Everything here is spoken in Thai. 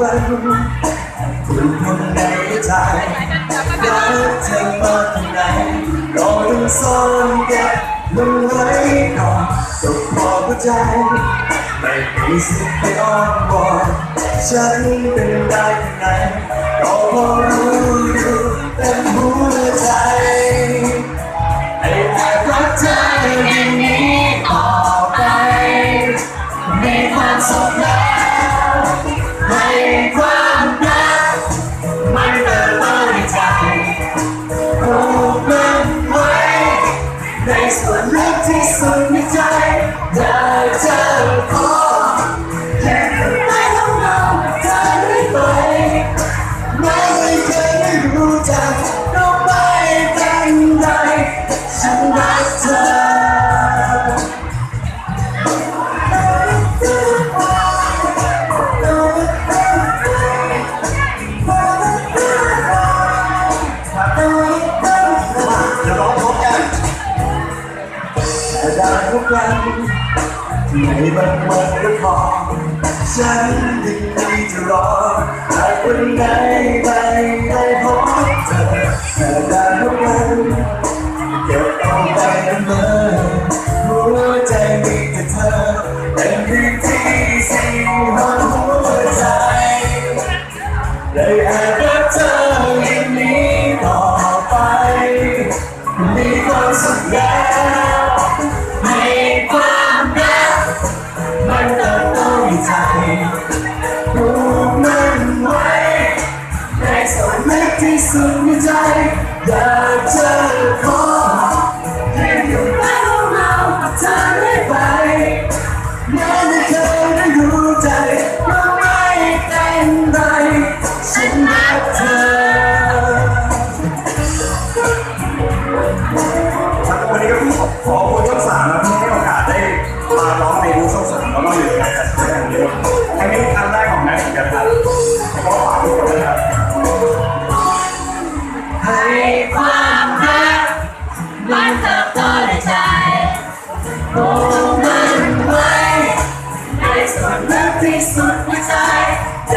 วันคุณคนใจรักเธอมากที่ไหนก็ต้องซ่อนเก็บมันไว้ก่อนก็พอเข้าใจ ไม่มีสิทธิ์ไปอ้อนวอนฉันเป็นได้แค่ไหนก็พอรู้อยู่เต็มหัวใจไอ้แอบรักเธออย่างนี้ต่อไปมีความสุข ไม่เคยรู้จักก็ไม่เป็นไรฉันรักเธอจะร้องพบกันแต่ได้ทุกครั้งที่ในบางวันก็พอฉันยินดีจะรอ วันไหนไปได้พบเธอแต่ได้ทุกครั้งเก็บเอาไปนำเมอหัวใจมีแต่เธอเป็นพื้นที่สิ่งของหัวใจเลยแอบรักเธ ลึกที่ โอ้มันไว้ในส่วนลึกที่สุดในใจ